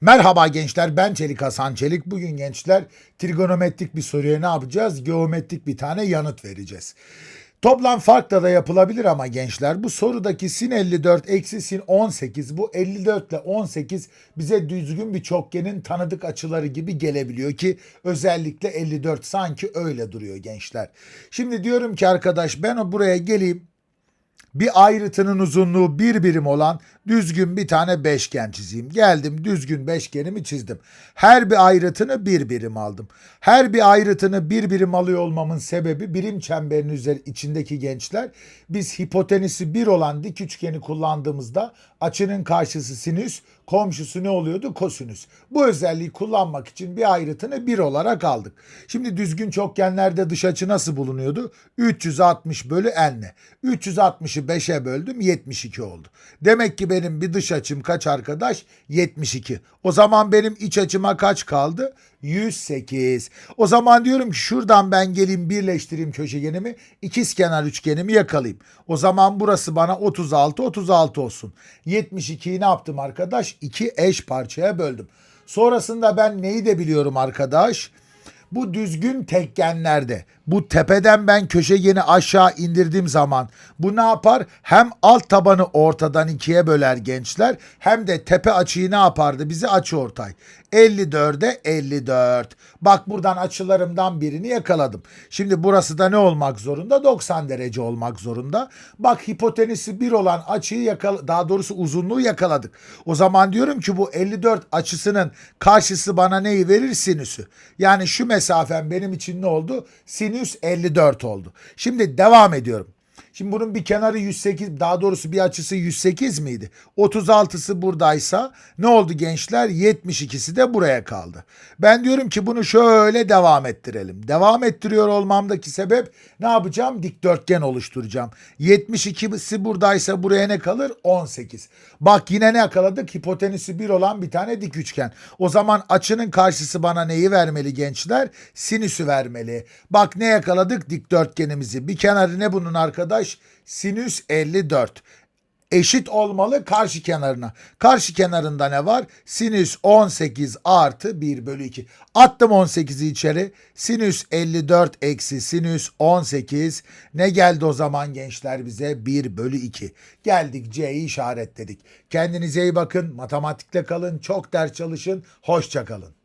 Merhaba gençler ben Çelik Hasan Çelik. Bugün gençler trigonometrik bir soruya ne yapacağız? Geometrik bir tane yanıt vereceğiz. Toplam farkla da yapılabilir ama gençler bu sorudaki sin 54 eksi sin 18 bu 54 ile 18 bize düzgün bir çokgenin tanıdık açıları gibi gelebiliyor ki özellikle 54 sanki öyle duruyor gençler. Şimdi diyorum ki arkadaş ben buraya geleyim bir ayrıtının uzunluğu bir birim olan düzgün bir tane beşgen çizeyim. Geldim düzgün beşgenimi çizdim. Her bir ayrıtını bir birim aldım. Her bir ayrıtını bir birim alıyor olmamın sebebi birim çemberin üzeri içindeki gençler biz hipotenüsü bir olan dik üçgeni kullandığımızda açının karşısı sinüs, komşusu ne oluyordu? Kosinüs. Bu özelliği kullanmak için bir ayrıtını bir olarak aldık. Şimdi düzgün çokgenlerde dış açı nasıl bulunuyordu? 360 bölü n'le. 360'ı 5'e böldüm 72 oldu. Demek ki benim bir dış açım kaç arkadaş? 72. O zaman benim iç açıma kaç kaldı? 108. O zaman diyorum ki şuradan ben geleyim birleştireyim köşegenimi. ikizkenar üçgenimi yakalayayım. O zaman burası bana 36 36 olsun. 72'yi ne yaptım arkadaş? 2 eş parçaya böldüm. Sonrasında ben neyi de biliyorum arkadaş? Bu düzgün tekgenlerde bu tepeden ben köşegeni aşağı indirdiğim zaman bu ne yapar? Hem alt tabanı ortadan ikiye böler gençler hem de tepe açıyı ne yapardı? Bize açı ortay. 54'e 54. Bak buradan açılarımdan birini yakaladım. Şimdi burası da ne olmak zorunda? 90 derece olmak zorunda. Bak hipotenüsü 1 olan açıyı yakala daha doğrusu uzunluğu yakaladık. O zaman diyorum ki bu 54 açısının karşısı bana neyi verir? Sinüsü. Yani şu mesafem benim için ne oldu? Sinüs 54 oldu. Şimdi devam ediyorum. Şimdi bunun bir kenarı 108 daha doğrusu bir açısı 108 miydi? 36'sı buradaysa ne oldu gençler? 72'si de buraya kaldı. Ben diyorum ki bunu şöyle devam ettirelim. Devam ettiriyor olmamdaki sebep ne yapacağım? Dikdörtgen oluşturacağım. 72'si buradaysa buraya ne kalır? 18. Bak yine ne yakaladık? Hipotenüsü 1 olan bir tane dik üçgen. O zaman açının karşısı bana neyi vermeli gençler? Sinüsü vermeli. Bak ne yakaladık? Dikdörtgenimizi. Bir kenarı ne bunun arkadaş? Sinüs 54 eşit olmalı karşı kenarına. Karşı kenarında ne var? Sinüs 18 artı 1 bölü 2. Attım 18'i içeri. Sinüs 54 eksi sinüs 18. Ne geldi o zaman gençler bize? 1 bölü 2. Geldik C'yi işaretledik. Kendinize iyi bakın. Matematikle kalın. Çok ders çalışın. Hoşça kalın.